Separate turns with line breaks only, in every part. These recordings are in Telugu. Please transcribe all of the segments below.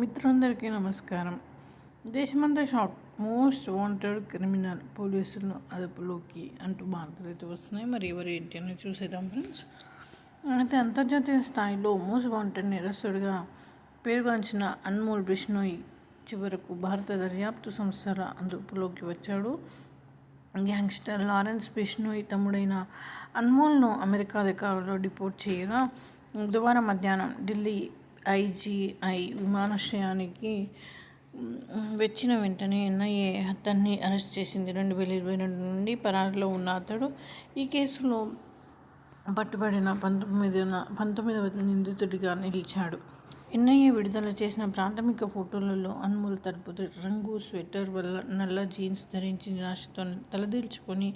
మిత్రులందరికీ నమస్కారం. దేశమంతా షాక్ మోస్ట్ వాంటెడ్ క్రిమినల్ పోలీసులను అదుపులోకి అంటూ వార్తలు అయితే వస్తున్నాయి. మరి ఎవరు ఏంటి అని చూసేద్దాం ఫ్రెండ్స్. అయితే అంతర్జాతీయ స్థాయిలో మోస్ట్ వాంటెడ్ నేరస్తుడిగా పేరుగాంచిన అన్మోల్ బిష్ణోయ్ చివరకు భారత దర్యాప్తు సంస్థల అదుపులోకి వచ్చాడు. గ్యాంగ్స్టర్ లారెన్స్ బిష్ణోయ్ తమ్ముడైన అన్మోల్ను అమెరికా అధికారులు డిపోర్ట్ చేయగా బుధవారం మధ్యాహ్నం ఢిల్లీ ఐజీఐ విమానాశ్రయానికి వచ్చిన వెంటనే ఎన్ఐఏ అతన్ని అరెస్ట్ చేసింది. రెండు వేల ఇరవై రెండు నుండి పరారిలో ఉన్న అతడు ఈ కేసులో పట్టుబడిన పంతొమ్మిది పంతొమ్మిదవ నిందితుడిగా నిలిచాడు. ఎన్ఐఏ విడుదల చేసిన ప్రాథమిక ఫోటోలలో అన్మోల్ తరపు రంగు స్వెటర్ వల్ల నల్ల జీన్స్ ధరించి నిరాశతో తలదీల్చుకొని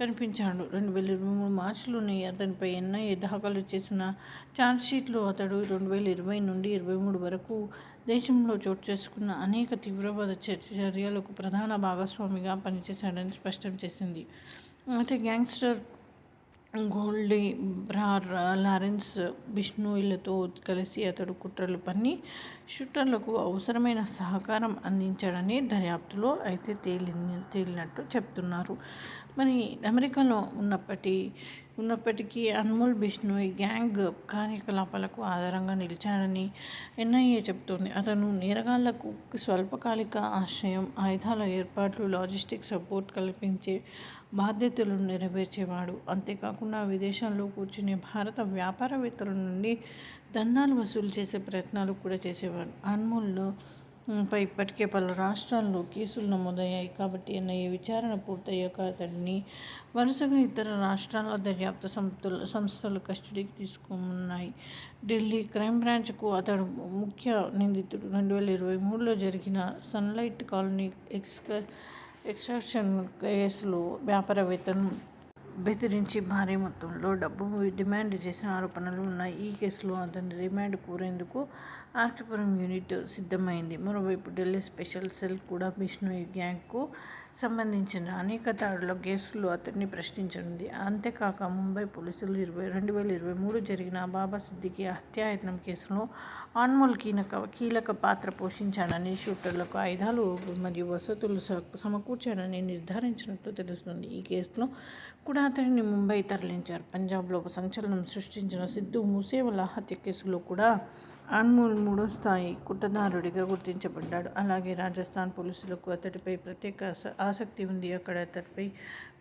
కనిపించాడు. రెండు వేల ఇరవై మూడు మార్చిలోనే అతనిపై ఎన్ఐఏ దాఖలు చేసిన ఛార్జ్షీట్లో అతడు రెండు వేల ఇరవై నుండి ఇరవై మూడు వరకు దేశంలో చోటు చేసుకున్న అనేక తీవ్రవాద చర్యలకు ప్రధాన భాగస్వామిగా పనిచేశాడని స్పష్టం చేసింది. అయితే గ్యాంగ్స్టర్ గోల్డీ బ్రార్ లారెన్స్ బిష్ణోయిలతో కలిసి అతడు కుట్రలు పన్ని షూటర్లకు అవసరమైన సహకారం అందించాడని దర్యాప్తులో అయితే తేలి తేలినట్టు చెప్తున్నారు. మరి అమెరికాలో ఉన్నప్పటి ఉన్నప్పటికీ అన్మోల్ బిష్ణోయ్ గ్యాంగ్ కార్యకలాపాలకు ఆధారంగా నిలిచాడని ఎన్ఐఏ చెబుతోంది. అతను నేరగాళ్ళకు స్వల్పకాలిక ఆశ్రయం ఆయుధాల ఏర్పాట్లు లాజిస్టిక్ సపోర్ట్ కల్పించే బాధ్యతలను నెరవేర్చేవాడు. అంతేకాకుండా విదేశాల్లో కూర్చుని భారత వ్యాపారవేత్తల నుండి దందాలు వసూలు చేసే ప్రయత్నాలు కూడా చేసేవాడు. అన్మోల్లో పై ఇప్పటికే పలు రాష్ట్రాల్లో కేసులు నమోదయ్యాయి కాబట్టి ఎన్ఐఏ విచారణ పూర్తయ్యాక అతడిని వరుసగా ఇతర రాష్ట్రాల దర్యాప్తు సంస్థలు సంస్థలు కస్టడీకి తీసుకున్నాయి. ఢిల్లీ క్రైమ్ బ్రాంచ్కు అతడు ముఖ్య నిందితుడు. రెండు వేల ఇరవై మూడులో జరిగిన సన్లైట్ కాలనీ ఎక్స్క ఎక్స్ట్రాక్షన్ కేసులో వ్యాపారవేత్తను బెదిరించి భారీ మొత్తంలో డబ్బు డిమాండ్ చేసిన ఆరోపణలు ఉన్నాయి. ఈ కేసులో అతని రిమాండ్ కోరేందుకు ఆర్కిపురం యూనిట్ సిద్ధమైంది. మరోవైపు ఢిల్లీ స్పెషల్ సెల్ కూడా బిష్ణు గ్యాంగ్కు సంబంధించిన అనేక దాడుల కేసులు అతన్ని ప్రశ్నించనుంది. అంతేకాక ముంబై పోలీసులు ఇరవై రెండు వేల ఇరవై మూడు జరిగిన బాబా సిద్దికి హత్యాయత్నం కేసులో ఆన్మోల్ కీలక కీలక పాత్ర పోషించాడని షూటర్లకు ఆయుధాలు మరియు వసతులు సమకూర్చాడని నిర్ధారించినట్లు తెలుస్తుంది. ఈ కేసులో కూడా అతడిని ముంబై తరలించారు. పంజాబ్లో సంచలనం సృష్టించిన సిద్ధు మూసేవల హత్య కేసులో కూడా అన్మోల్ మూడో స్థాయి కుట్రదారుడిగా గుర్తించబడ్డాడు. అలాగే రాజస్థాన్ పోలీసులకు అతడిపై ప్రత్యేక ఆసక్తి ఉంది. అక్కడ అతడిపై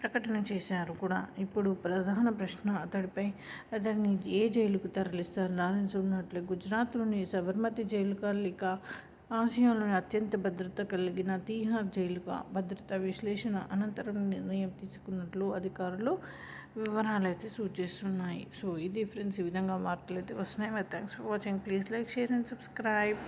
ప్రకటన చేశారు కూడా. ఇప్పుడు ప్రధాన ప్రశ్న అతడిపై అతడిని ఏ జైలుకు తరలిస్తారు? లారెన్స్ ఉన్నట్లే గుజరాత్లోని సబర్మతి జైలు కలిక ఆసియాలోని అత్యంత భద్రత కలిగిన తీహార్ జైలుగా భద్రతా విశ్లేషణ అనంతరం నిర్ణయం తీసుకున్నట్లు అధికారులు వివరాలు అయితే సూచిస్తున్నాయి సో ఇది ఫ్రెండ్స్ ఈ విధంగా మార్కులు అయితే వస్తున్నాయి. మరి thanks for watching please like share and subscribe